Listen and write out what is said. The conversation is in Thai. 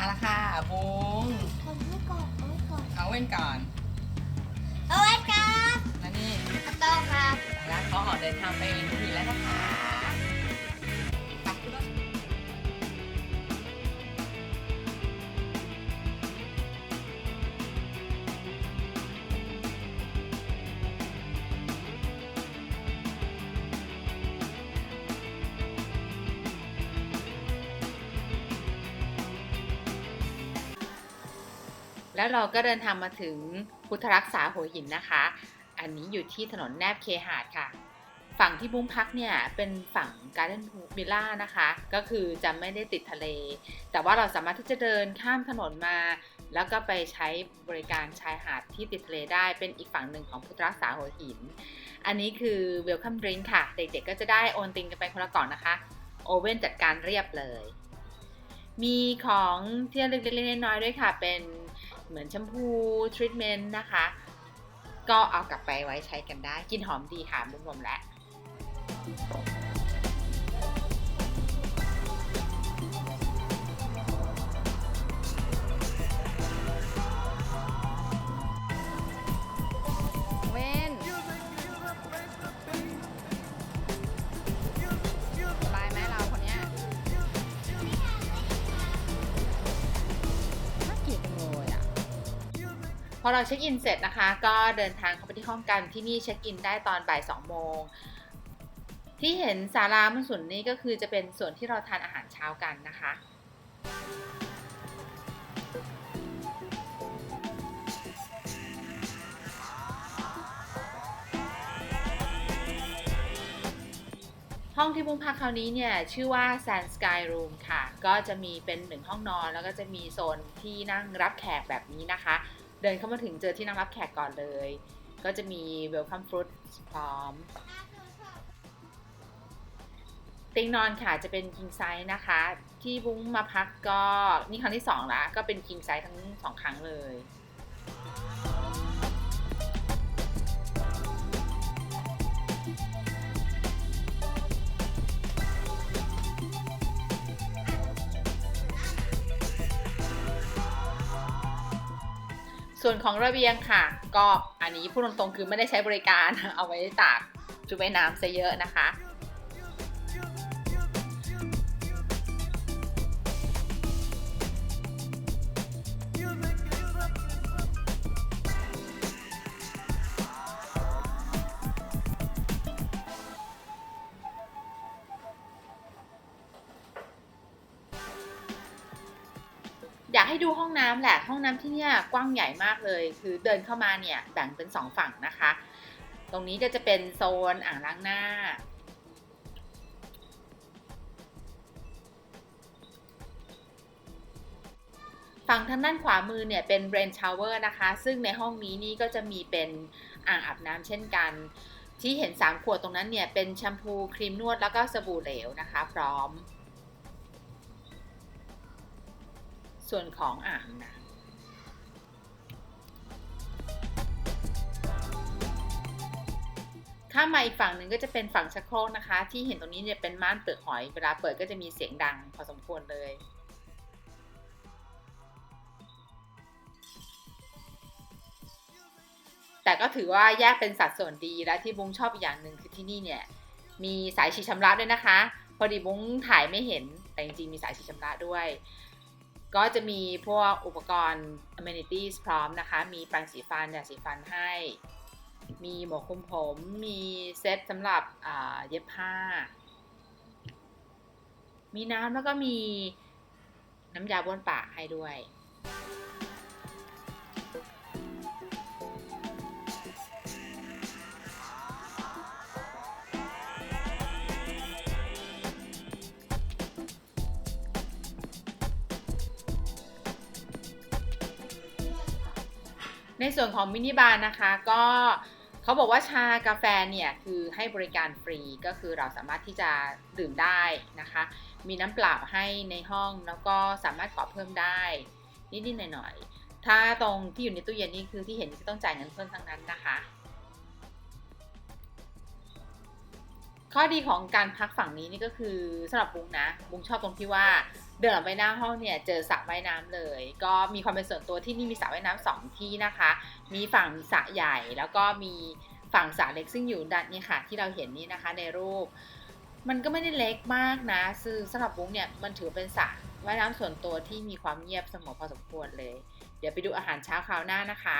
เอาละค่ะบุ้งผมไม่กดเอาไว้ก่อนเอาเว้นก่อนเอาไว้ครับ แล้วนี่อัตโต้ครับ แล้วเขาออกเดินทางไปทุทีแล้วนะคะ แล้วเราก็เดินทางมาถึงพุทธรักษาหัวหินนะคะ อันนี้อยู่ที่ถนนแนบเคหาดค่ะ ฝั่งที่บุ้งพักเนี่ยเป็นฝั่งการ์เด้นวิลล่านะคะ ก็คือจะไม่ได้ติดทะเล แต่ว่าเราสามารถที่จะเดินข้ามถนนมา แล้วก็ไปใช้บริการชายหาดที่ติดทะเลได้เป็นอีกฝั่งหนึ่งของพุทธรักษาหัวหิน อันนี้คือ Welcome Drink ค่ะ เด็กๆก็จะได้โอนติงกันไปคนละกล่องนะคะ โอเว่นจัดการเรียบเลย มีของที่เล็กๆน้อยๆด้วยค่ะเป็น เหมือนแชมพูทรีทเมนต์นะคะ ก็เอากลับไปไว้ใช้กันได้ กินหอมดีค่ะรวมๆแล้ว พอเราเช็คอินเสร็จนะคะ ก็เดินทางเข้าไปที่ห้องกันที่นี่เช็คอินได้ตอนบ่าย2โมงที่เห็นศาลามันส่วนนี้ก็คือจะเป็นส่วนที่เราทานอาหารเช้ากันนะคะ ห้องที่บุ้งพักคราวนี้เนี่ยชื่อว่า Sand Sky Room ค่ะ ก็จะมีเป็นหนึ่งห้องนอนแล้วก็จะมีโซนที่นั่งรับแขกแบบนี้นะคะ เดินเข้ามาถึงเจอที่นั่งรับแขกก่อนเลย ก็จะมีเวลคัมฟรุตพร้อมเตียงนอนค่ะจะเป็น king size นะคะ ที่บุ้งมาพักก็นี่ครั้งที่สองละก็เป็น king size ทั้งสองครั้งเลย ส่วนของระเบียงค่ะ ก็อันนี้พูดตรงๆคือไม่ได้ใช้บริการเอาไว้ตากชุดว่ายน้ำซะเยอะนะคะ ให้ดูห้องน้ำแหละ ห้องน้ำที่เนี่ยกว้างใหญ่มากเลย คือเดินเข้ามาเนี่ยแบ่งเป็นสองฝั่งนะคะ ตรงนี้ก็จะเป็นโซนอ่างล้างหน้า ฝั่งทางด้านขวามือเนี่ยเป็นเรนชาวเวอร์นะคะ ซึ่งในห้องนี้นี่ก็จะมีเป็นอ่างอาบน้ำเช่นกัน ที่เห็น 3 ขวดตรงนั้นเนี่ยเป็นแชมพูครีมนวดแล้วก็สบู่เหลวนะคะ พร้อม ส่วนของอ่างน้ำข้ามมาอีกฝั่งหนึ่งก็จะเป็นฝั่งชักโครกนะคะ ที่เห็นตรงนี้เนี่ยเป็นม่านเปลือกหอย เวลาเปิดก็จะมีเสียงดังพอสมควรเลย แต่ก็ถือว่าแยกเป็นสัดส่วนดีและที่บุ้งชอบอีกอย่างหนึ่งคือที่นี่เนี่ยมีสายฉีดชำระด้วยนะคะ พอดีบุ้งถ่ายไม่เห็นแต่จริงๆมีสายฉีดชำระด้วย ก็จะมีพวกอุปกรณ์ amenities พร้อมนะคะ มีแปรงสีฟันยาสีฟันให้ มีหมวกคุมผม มีเซตสำหรับเย็บผ้า มีน้ำแล้วก็มีน้ำยาบ้วนปากให้ด้วย ในส่วนของมินิบาร์นะคะก็เขาบอกว่าชากาแฟเนี่ยคือให้บริการฟรีก็คือเราสามารถที่จะดื่มได้นะคะ มีน้ำเปล่าให้ในห้องแล้วก็สามารถขอเพิ่มได้นิดๆหน่อยๆถ้าตรงที่อยู่ในตู้เย็นนี่คือที่เห็นจะต้องจ่ายเงินเพิ่มทั้งนั้นนะคะ ข้อดีของการพักฝั่งนี้นี่ก็คือสำหรับบุ้งนะ บุ้งชอบตรงที่ว่าเดินออกไปหน้าห้องเนี่ยเจอสระว่ายน้ำเลย ก็มีความเป็นส่วนตัวที่นี่มีสระว่ายน้ำสองที่นะคะ มีฝั่งสระใหญ่แล้วก็มีฝั่งสระเล็กซึ่งอยู่ด้านนี้ค่ะ ที่เราเห็นนี่นะคะในรูป มันก็ไม่ได้เล็กมากนะคือสำหรับบุ้งเนี่ยมันถือเป็นสระว่ายน้ำส่วนตัวที่มีความเงียบสงบพอสมควรเลย เดี๋ยวไปดูอาหารเช้าคราวหน้านะคะ